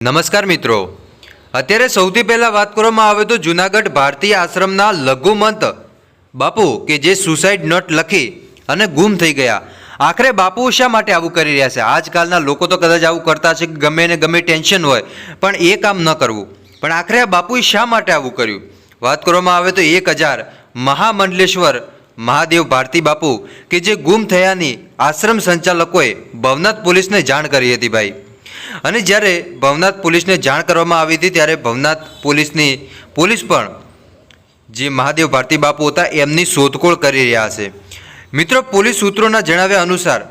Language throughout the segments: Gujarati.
નમસ્કાર મિત્રો. અત્યારે સૌથી પહેલાં વાત કરવામાં આવે તો જુનાગઢ ભારતીય આશ્રમના લઘુમંત બાપુ કે જે સુસાઇડ નોટ લખી અને ગુમ થઈ ગયા. આખરે બાપુ શા માટે આવું કરી રહ્યા છે? આજકાલના લોકો તો કદાચ આવું કરતા છે કે ગમે ને ગમે ટેન્શન હોય, પણ એ કામ ન કરવું. પણ આખરે આ બાપુએ શા માટે આવું કર્યું? વાત કરવામાં આવે તો એક હજાર મહામંડલેશ્વર મહાદેવ ભારતી બાપુ કે જે ગુમ થયાની આશ્રમ સંચાલકોએ ભવનાથ પોલીસને જાણ કરી હતી ભાઈ. અને જ્યારે ભવનાથ પોલીસને જાણ કરવામાં આવી હતી, ત્યારે ભવનાથ પોલીસની પોલીસ પણ જે મહાદેવ ભારતી બાપુ હતા, એમની શોધખોળ કરી રહ્યા છે. મિત્રો, પોલીસ સૂત્રોના જણાવ્યા અનુસાર,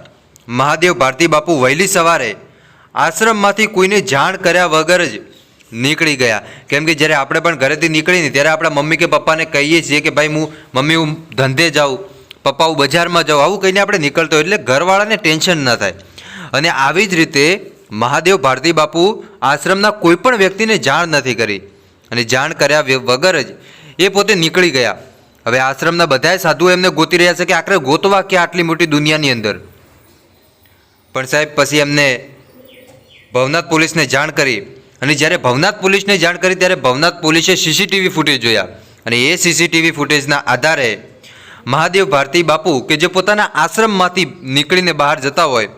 મહાદેવ ભારતી બાપુ વહેલી સવારે આશ્રમમાંથી કોઈને જાણ કર્યા વગર જ નીકળી ગયા. કેમ કે જ્યારે આપણે પણ ઘરેથી નીકળીને ત્યારે આપણા મમ્મી કે પપ્પાને કહીએ છીએ કે ભાઈ, હું, મમ્મી, હું ધંધે જાઉં, પપ્પા, હું બજારમાં જાઉં, આવું કહીને આપણે નીકળતો એટલે ઘરવાળાને ટેન્શન ન થાય. અને આવી જ રીતે મહાદેવ ભારતી બાપુ આશ્રમના કોઈ પણ વ્યક્તિને જાણ નથી કરી. અને જાણ કર્યા વગર જ એ પોતે નીકળી ગયા. હવે આશ્રમના બધાય સાધુઓ એમને ગોતી રહ્યા છે કે આખરે ગોતવા કે આટલી મોટી દુનિયાની અંદર? પણ સાહેબ, પછી એમને ભવનાથ પોલીસને જાણ કરી. અને જ્યારે ભવનાથ પોલીસને જાણ કરી, ત્યારે ભવનાથ પોલીસે સીસીટીવી ફૂટેજ જોયા. અને એ સીસીટીવી ફૂટેજના આધારે મહાદેવ ભારતી બાપુ કે જે પોતાના આશ્રમમાંથી નીકળીને બહાર જતા હોય,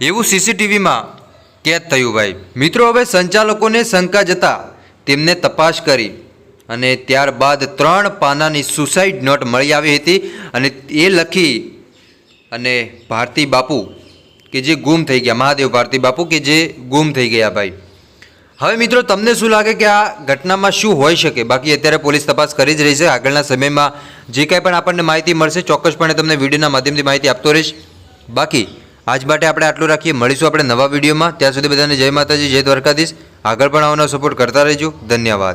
એવું સીસીટીવીમાં કેદ થયું ભાઈ? મિત્રો, હવે સંચાલકોને શંકા જતા તેમને તપાસ કરી અને ત્યારબાદ ત્રણ પાનાની સુસાઇડ નોટ મળી આવી હતી અને એ લખી અને ભારતી બાપુ કે જે ગુમ થઈ ગયા, મહાદેવ ભારતી બાપુ કે જે ગુમ થઈ ગયા ભાઈ. હવે મિત્રો, તમને શું લાગે કે આ ઘટનામાં શું હોઈ શકે? બાકી અત્યારે પોલીસ તપાસ કરી જ રહી છે. આગળના સમયમાં જે કાંઈ પણ આપણને માહિતી મળશે, ચોક્કસપણે તમને વિડીયોના માધ્યમથી માહિતી આપતો રહીશ. બાકી આજ માટે આપણે આટલું રાખીએ. મળીશું આપણે નવા વિડીયોમાં. ત્યાં સુધી બધાને જય માતાજી, જય દ્વારકાધીશ. આગળ પણ આવવાનો સપોર્ટ કરતા રહેજો. ધન્યવાદ.